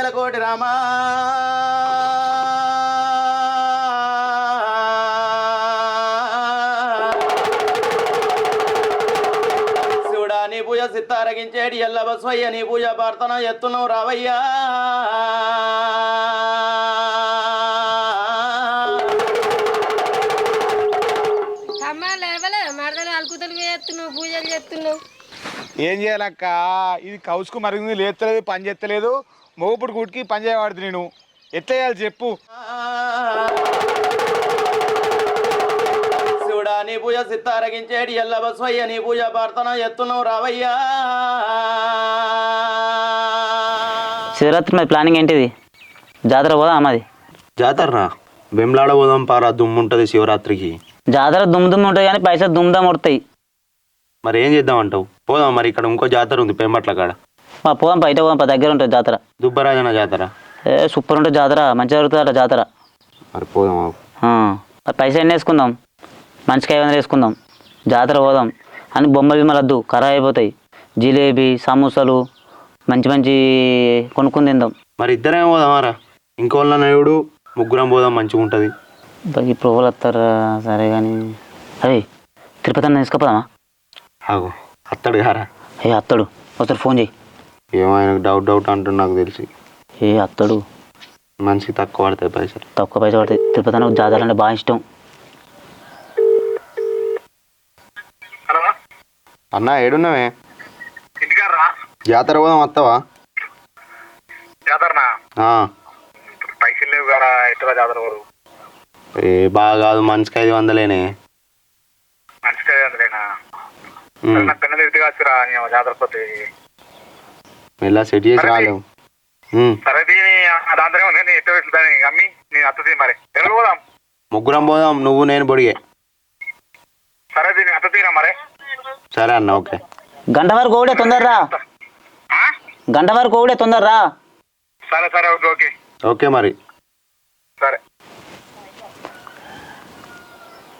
వేల కోటి రామా. శివుడా నీ పూజ సిత్తారగించేటి ఎల్ల బస్వయ్య నీ పూజ ప్రార్థన ఎత్తును రావయ్యా. అమ్మ లేవలే మరదలు అలుకుతలు చేస్తున్నావు పూజలు చేస్తున్నావు. ఏం చేయాలక్క? ఇది కౌసుకు మరిగింది లేస్తలేదు పని చేస్తలేదు మోపుడు గుడికి పని చేయబడుతుంది నేను. ఎట్లా చేయాలి చెప్పు. శివుడా నీ పూజ సిత్తారగించేటి ఎల్ల బస్వయ్య నీ పూజ ప్రార్థన ఎత్తును రావయ్యా. శివరాత్రి మరి ప్లానింగ్ ఏంటిది? జాతర పోదా అమ్మది జాతరనా? వెమ్లాడ పోదాం పారా దుమ్ముంటది శివరాత్రికి. జాతర దుమ్ దుమ్ ఉంటుంది కానీ పైసలు దుమ్ దమ్ ఉడతాయి మరి ఏం చేద్దాం అంటావు? పోదాం మరి ఇక్కడ ఇంకో జాతర ఉంది పెంబట్ల కాడ. మా పోదాం బయట పోదాం దగ్గర ఉంటుంది జాతర. దుబ్బరాజన జాతర? ఏ సూపర్ ఉంటుంది జాతర మంచిగా జరుగుతుంది జాతర. మరి పోదాం ఆ, మరి పైసలు ఎన్ని వేసుకుందాం? ఐదు వందలు వేసుకుందాం. జాతర పోదాం. అని బొమ్మలు బిమ్మలు వద్దు ఖరాబ్ అయిపోతాయి. జిలేబీ సమోసాలు మంచి మంచి కొనుక్కొని తిందాం. మరి ఇద్దరేం పోదామారా ఇంకోళ్ళ నయుడు ముగ్గురం పోదాం మంచిగా ఉంటుంది. బా, ఇప్పుడు ఎవరు వస్తారా? సరే కానీ అరే తిరుపతి అన్న తీసుకుపోదామా? ఆగు. అత్తడు గారా? ఏ అత్తడు. ఒకసారి ఫోన్ చేయి ఏమో ఆయనకు డౌట్ డౌట్ అంటుంది నాకు తెలిసి. ఏ అత్తడు? మనిషికి తక్కువ పడతాయి పైసలు. తక్కువ పైసలు పడతాయి. తిరుపతి అన్న జాతర అంటే బాగా ఇష్టం. అన్న? ఏడున్నావే? జాతర పోదాం వస్తావా జాతరనా? ఆ. పైసలు లేవు కదా ఎట్లా జాతర వరకు ఏ బాగా కాదు మనిషికి ఐదు వందలేనే. మంచిగా అందులేనా ఉమ్. నాకు పెన్న తిరిగి వచ్చిరా జాతర పోతే. మెల్ల సెట్ చేసి రాలేవు ఉమ్. సరే నేను అమ్మి అత్తది మరి. పోదాం. ముగ్గురం పోదాం. నువ్వు నేను పొడిగే సరే దీన్ని అత్త తీరా మరి? సరే అన్న ఓకే. గంట వరకు ఒకటే తొందరరా? ఆ? గంట వరకు ఒకటే తొందరరా? సరే సరే ఓకే ఓకే. ఓకే మరి. సరే.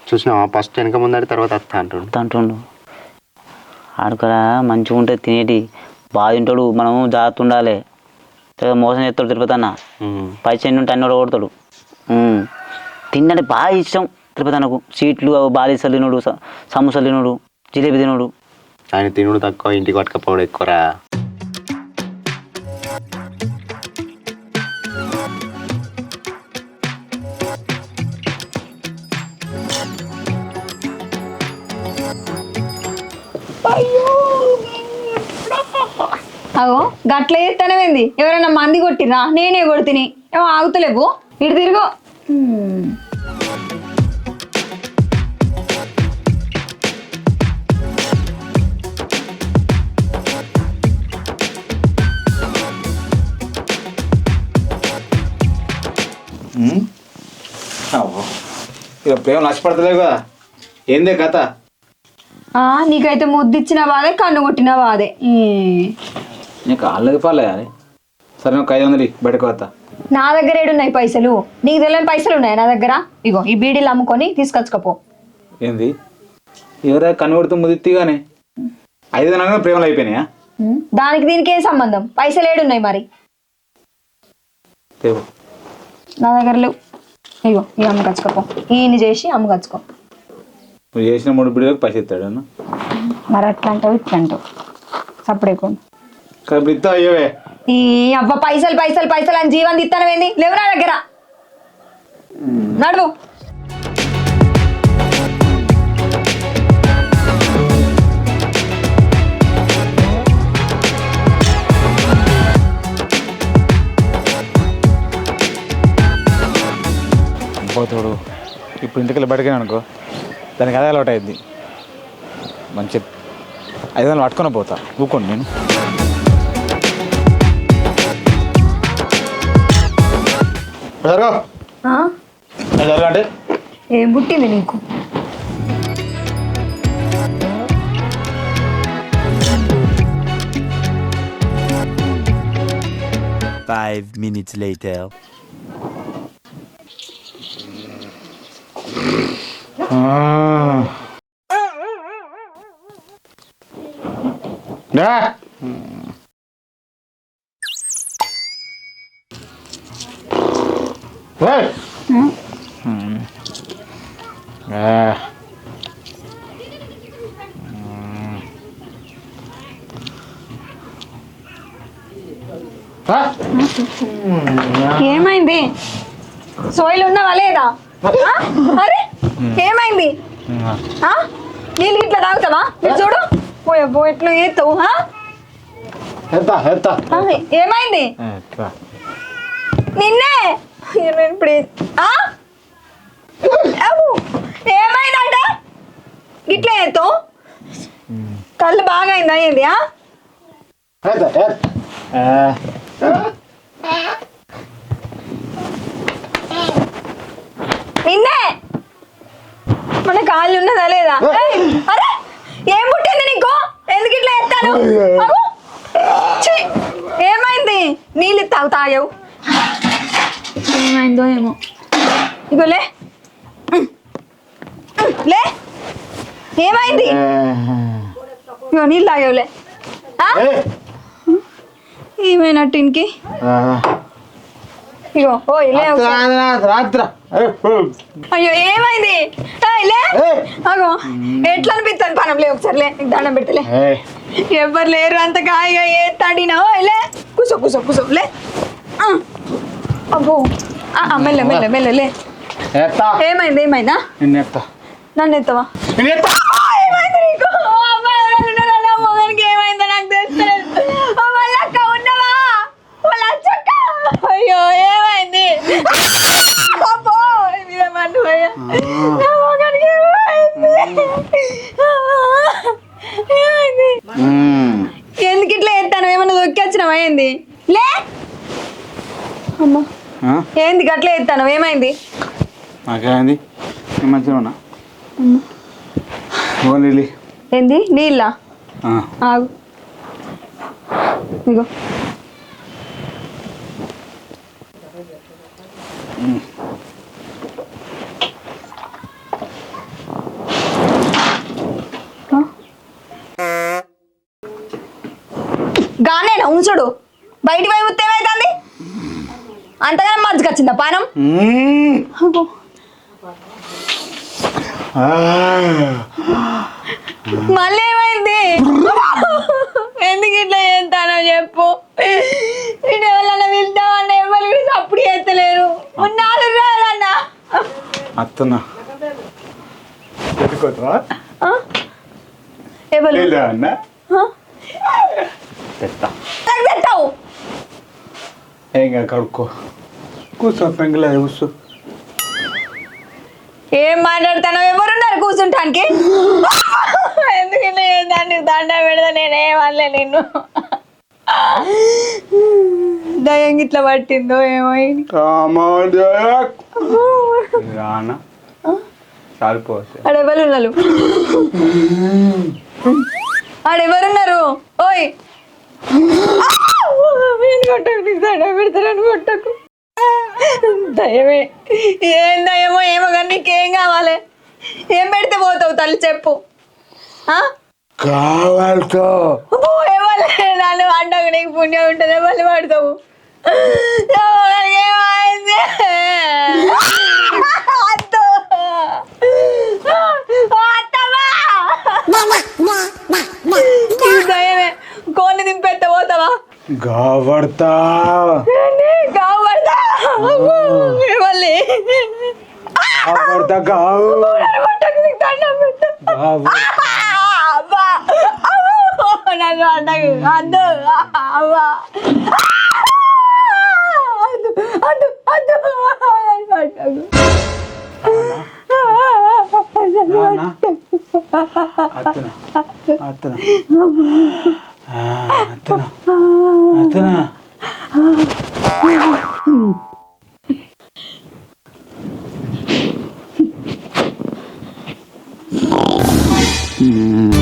చూసినావా? ఫస్ట్ వెనక ముందడి తర్వాత అత్త అంటుండు. అంటుండు. ఆడుకరా మంచిగా ఉంటుంది తినేటి. బాగా తింటాడు మనం జాగ్రత్త ఉండాలి. మోసం చేస్తాడు తిరుపతి అన్న. పైసలు ఉంటే అన్ని కొడతాడు తిండంటే బాగా ఇష్టం తిరుపతి అన్నకు. సీట్లు బాలీసలు తినడు సమోసాలు తినడు జిలేబీ తినడు. ఆయన తినుడు తక్కువ ఇంటికి పట్టుకపోవడం ఎక్కువరా? అగో గట్ల చేస్తానేమైంది ఎవరైనా మంది కొట్టిరా నేనే కొడుతుని. ఏమో ఆగుతలేవు. ఇటు తిరుగు. ఇక ప్రేమ నష్టపడతలేవు కదా. ఏందే కథ? ఆ, నీకైతే ముద్దిచ్చిన బాధే కన్ను కొట్టిన బాధే. నీకు ఆళ్ళది పాలే అని సరే ఒక ఐదు వందలు బయటకు వస్తా నా దగ్గర ఏడున్నాయి పైసలు? నీకు తెలియని పైసలు ఉన్నాయి నా దగ్గర? ఇగో ఈ బీడీలు అమ్ముకొని తీసుకొచ్చుకోపో. ఏంది? ఎవరైనా కనుగొడుతూ ముదిత్తి కానీ ఐదు వందలు ప్రేమలు అయిపోయినాయా. దానికి దీనికి ఏం సంబంధం? పైసలు ఏడున్నాయి మరి? తేవు నా దగ్గర లేవు. ఇగో ఈ అమ్మకచ్చుకోపో ఈయన చేసి అమ్మకచ్చుకో నువ్వు చేసిన మూడు బిడ్డలకు పైసలు ఇస్తాడు అన్న. మరి అట్లా అంటావు ఇట్లా అంటావు. ఇస్తా అయ్యవే. ఈ అబ్బా పైసలు పైసలు పైసలు అని జీవన్ తిత్తానవేంది లేవు నా దగ్గర. నడువు పోతాడు ఇప్పుడు ఇంటికి బయటకే అనుకో? దానికి అదే అలవాటు అయింది మంచి ఐదు వందలు పట్టుకొని పోతా. ఊకోండి నేను. అంటే ఏం పుట్టింది నీకు Five minutes later. డా ఏమైంది? సోయిలు ఉన్నావా లేదా? అరే ఏమైంది? ఆ? నీళ్ళు ఇట్లా తాగుతావా? చూడు. పోయా పో ఎట్లా ఏతావు ఏమైంది? నిన్నే నేను ఇప్పుడు ఏ- ఆ? అవ్వు, ఏమైందంట? ఇట్లా ఏతావు కళ్ళు బాగా అయిందా ఏంది. నిన్నే? మన కాళ్ళు ఉన్నదా లేదా? అరే ఏం పుట్టింది నీకు? ఎందుకు ఇట్లా ఎత్తాను ఏమైంది? నీళ్ళు తాగు తాగావు. ఏమైందో ఏమో ఇగో లే లే ఏమైంది ఇగో నీళ్ళు తాగావులే. ఏమైనట్టు ఆ. ఇగో ఓ లే ఒకసారి. రాత్ర రాత్ర ఏ, ఓ. అయ్యో ఏమైంది. అగో ఎట్లా అనిపిస్తాను పనం లే ఒకసారి లే నీకు దండం పెట్టలే ఏయ్. ఎవరు లేరు అంత కాయగా ఏ తాడినా లే కూసో కూసో కూసో లే. అబ్బో. మెల్ల మెల్ల మెల్ల లే. ఎత్తా ఏమైంది ఏమైందా? నిన్ను ఎత్తా నన్ను ఎత్తవా ఎత్తా ఏమైంది నీకు? ఏమైందో తెలుస్తలేదు. ఉన్నవా? లచ్చక్క అయ్యో ఏమైంది? అబ్బో, మీద మండు ఎందుకు ఇట్లా ఎత్తాను ఏమన్నా దొక్కొచ్చినావా ఏంది? లే? ఏంది గట్ల ఎత్తాను ఏమైంది? నాకేమైంది? మంచిగా ఉన్నా. ఏంది? నీళ్ళ. ఆగు. ఇగో. అంతగానే మజ్జకొచ్చిందా పానం. మళ్ళీ ఏమైంది? ఎందుకు ఇట్లా చేస్తానో చెప్పు. ఇటు ఎవరన్నా వెళ్తామన్నా ఎవరు కూడా అప్పుడు చేస్తలేరు. నాలుగు రోజులన్నా అత్తన్నా పెట్టుకోవచ్చా ఆ? ఎవరు? లేదా అన్న ఆ? పెడతా నాకు తెస్తావు ఏం కడుక్కో కూర్చో పెంగలే కూర్చో ఏం మాట్లాడతాను ఎవరున్నారు కూర్చుంటానికి ఎందుకు ఇట్లా చేస్తాను దండ పెడతా నేనేమనలే నిన్ను దయం ఇట్లా పట్టిందో ఏమో. రానా చాలిపోవచ్చు ఆడెవరు ఉన్నారు ఆడెవరున్నారు ఓయ్ నేను కొట్టకు నీకు దండం పెడతానని కొట్టకు దయమే ఏం దయమో ఏమో కానీ నీకేం కావాలి? ఏం పెడితే పోతావు తల్లి చెప్పు. ఆ? కావాలతో. నన్ను అంటకు నీకు పుణ్యం ఉంటుంది మళ్ళీ పడతావు. దయమే కోన్ని దింపెత్త పోతావా? గావడతా ఏంది? గావు. పడతా మళ్ళీ గావడతా గావు. అద్దు అవ్వా అద్దు అద్దు అద్దు నన్ను అంటకు. Ah, ito na. Ah. Ah, ito na. Hmm.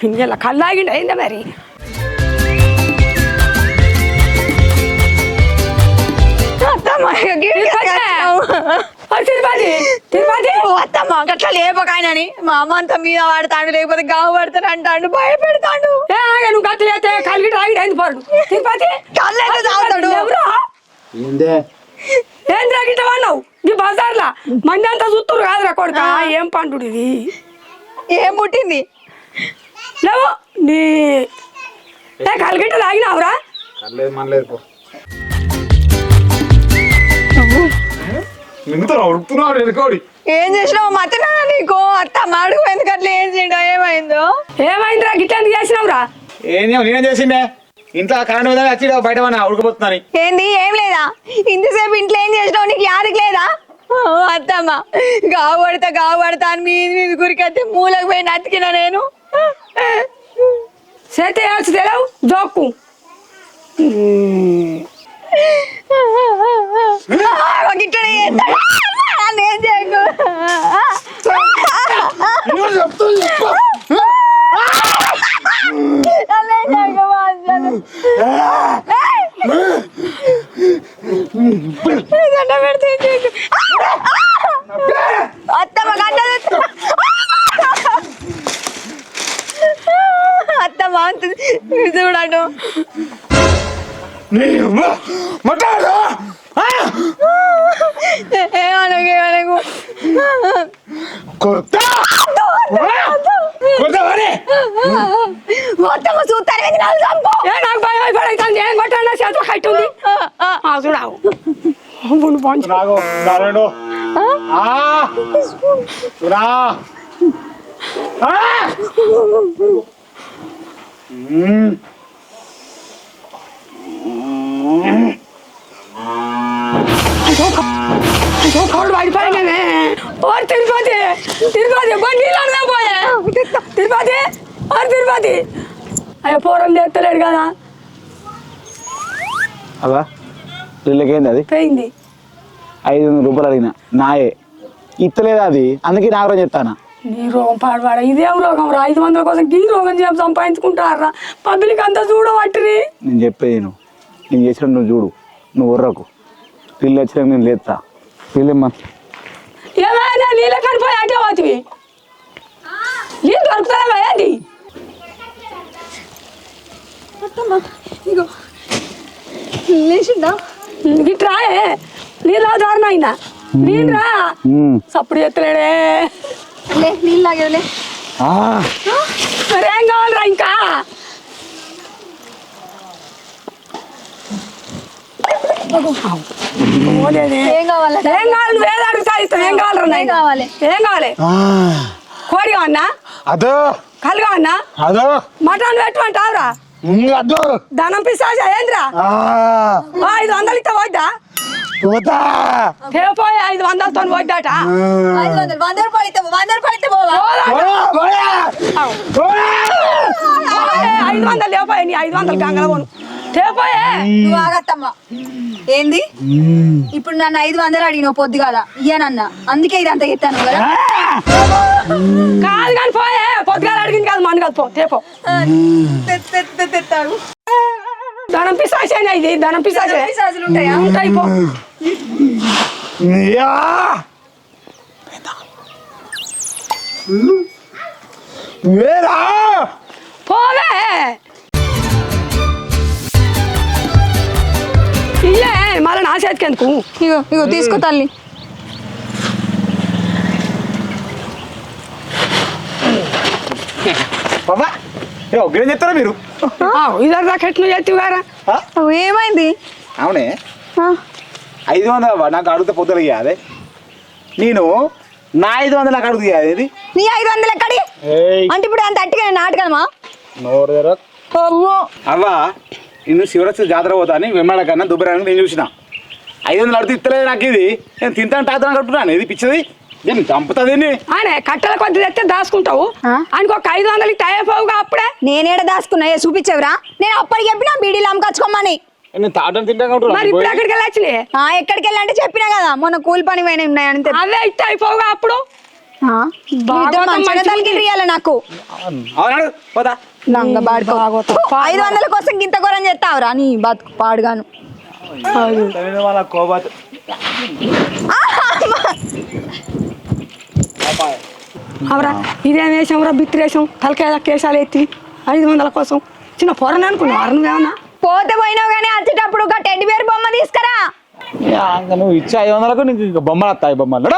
Pinjala కళ్ళు తాగిండా ఏందా మరి? తిరుపతి తిరుపతి. అత్తమ్మ గట్లా లేపకాయనని మా అమ్మ అంతా మీద వాడతాడు లేకపోతే గావు పడతాడు అంటాడు భయపెడతాడు. ఏ ఆగ నువ్వు కళ్ళు గిట్ట తాగిండా ఏంది పోరు? తిరుపతి కళ్ళైతే తాగుతాడు. ఎవరా? ఏందే? ఏంద్రా గిట్ట వాడినావు? నీ బజార్లా? మంది అంతా చూస్తురు కాదురా కొడుక? ఏం పండు ఇది ఏం పుట్టింది? లేవు. నీ ఏ కళ్ళు గిట్ట తాగినావురా కర్లేదు మనలేదు పో. ఎదుకోడి ఏం చేసినావు? మతినా నీకు? అత్తమ్మ అడుగు ఎందుకట్లా ఏం చేయడం ఏమైందో? ఏమైందిరా? గిట్ట ఎందుకు చేసినావురా? ఏం నేనేం చేసిండే? ఇంట్లో కరెంట్ మీద వచ్చి బయట ఉన్నా ఉడకపోతున్నాను ఏంది? ఏం లేదా? ఇంతసేపు ఇంట్లో ఏం చేసినావు? నీకు యాదికి లేదా? ఓ, అత్తమ్మ. గావు పడతా గావు పడతా అని మీది మీది గురికైతే మూలకు పోయి నతికినా నేను. सेते आज दे रहा हूँ మాట్లాడు ఏమనకు ఏమనకు కొడతా కొడతావని మొత్తం చూస్తారు ఏంది నాకు చంపు ఏ నాకు భయం అయిపోయింది ఏం కొట్టాను చేతిలో కట్టి ఉంది ఆ, చూడావు ఉండు, పంచు. నాకు నారాయణ ఆ రా ఆ మ్మ్. అయ్యో కోళ్ళు పడిపోయినానే ఓ తిరుపతి తిరుపతి బండి నీళ్ళనే పోయే తిరుపతి ఓ తిరుపతి అయ్యో పూరం తెత్తలేడు కదా అబ్బా వీళ్ళకేంది అది? పోయింది. ఐదు వందల రూపాయలు అడిగిన. నాయే. ఇత్తలేదు అది? అందుకే నాగరం చెప్తానా? నీ రోగం పాడవాడ? ఇదేం రోగం రా. ఐదు వందల కోసం ఈ రోగం చేసి సంపాదించుకుంటారా? పబ్లిక్ అంతా చూడబట్టిరి నేను చెప్పేది నేను చేసిన నువ్వు చూడు నువ్వు ఉర్రకు పిల్లి వచ్చినాక నేను లేస్తా పిల్లమ్మా ఏమైనా నీళ్ళ కనిపోయి అంటే పోతివి? నీళ్ళు దొరుకుతారా ఏంది? ఇగో లేచిందా? గిట్రాయే నీళ్ళ దారుణ అయినా నీళ్ళు రా. సప్పుడు ఎత్తలేడే లే నీళ్ళు మరేం కావాలరా ఇంకా? ఏం కావాలి ఏం కావాలి నువ్వు ఏది అడుగుతా ఇస్తాను ఏం కావాలరా ఏం నాయనా? కావాలి? ఏం కావాలి కోడి కావన్నా అదో కళ్ళు కావన్నా అదో మటన్ పెట్టమంటావురా అదో ధనం పిస్తాజా ఏంద్రా ఓ, ఐదు వందలు ఇస్తా పోద్దా పోతా పోయి ఐదు వందలతో పోద్దాట ఐదు వందలు వంద రూపాయలు ఇస్తే వంద రూపాయలు ఇస్తే పోవా పోయే, ఐదు వందలు లేపోయే నీ ఐదు వందలు గంగల పోను తేపోయే నువ్వు ఆగత్తమ్మా. ఏంది? ఇప్పుడు నన్ను ఐదు వందలు అడిగినావు పొద్దుగాల. ఇయ్యనన్న. అందుకే ఇదంతా ఎత్తాను కదా. కాదు కానీ పోయే. పొద్దుగాల అడిగింది కాదు మన కాదు పో తేపో తెత్తాడు ధనం పిసాచేనా ఇది ధనం పిసాచే పిశాచులు ఉంటాయా? ఉంటాయి పో. పోవే. ఇయ్యే మళ్ళీ నా చేతికి ఎందుకు? ఇగో ఇగో తీసుకో తల్లి. బాబా చెప్తారా మీరు? ఇద్దరు దాకా ఎట్లు చేతివి గారా? అవ్వ, ఏమైంది? అవునే. ఆ, ఐదు వందలు నాకు అడిగితే పొద్దులు ఇయ్యాలి. నేను నా ఐదు వందలు నాకు అడుగుతుంది అది నీ ఐదు వందలు ఎక్కడి? అంటే ఇప్పుడు అంత అట్టిగా నాటకమా నోరు అవ్వా నేను శివరాత్రి జాతర పోతా అని వెమ్మాడ కన్నా దుబ్బరానికి నేను చూసిన. ఐదు వందలు అడిగితే ఇస్తలేదు నాకు ఇది. నేను తింటాను తాగుతాను కట్టున్నాను ఇది పిచ్చది? నేను చంపుతుంది ఆయన కట్టెల కొద్ది తెస్తే దాచుకుంటావు. ఒక ఐదు వందలకి టైపోవుగా అప్పుడే? నేనేడ దాచుకున్నా? ఏ చూపించేవరా? నేను అప్పటికి చెప్పినా బీడీలు అమ్మకచ్చుకోమని మరి ఇప్పుడు ఎక్కడికి వెళ్ళచ్చులే ఆ, ఎక్కడికి వెళ్ళంటే చెప్పినా కదా. మొన్న కూలి పని ఉన్నాయని అవే ఇస్తే అప్పుడు? నాకు అవునాడు పోదా ఐదు వందల కోసం గింత ఘోరం చేస్తావురా నీ బతుకు పాడుగాను. అవరా ఇదేం వేసాం రా బిత్తిరేసాం తలకాయ కేసాలు ఎత్తి ఐదు వందల కోసం. చిన్న పొరని అనుకున్నావు? అరుణ్ ఏమన్నా పోతే పోయినావు కానీ వచ్చేటప్పుడు ఒక టెడ్డి బేర్ బొమ్మ తీసుకురా. నువ్వు ఇచ్చే ఐదు వందలకు నీకు ఇంకా బొమ్మలు వస్తాయి బొమ్మలు.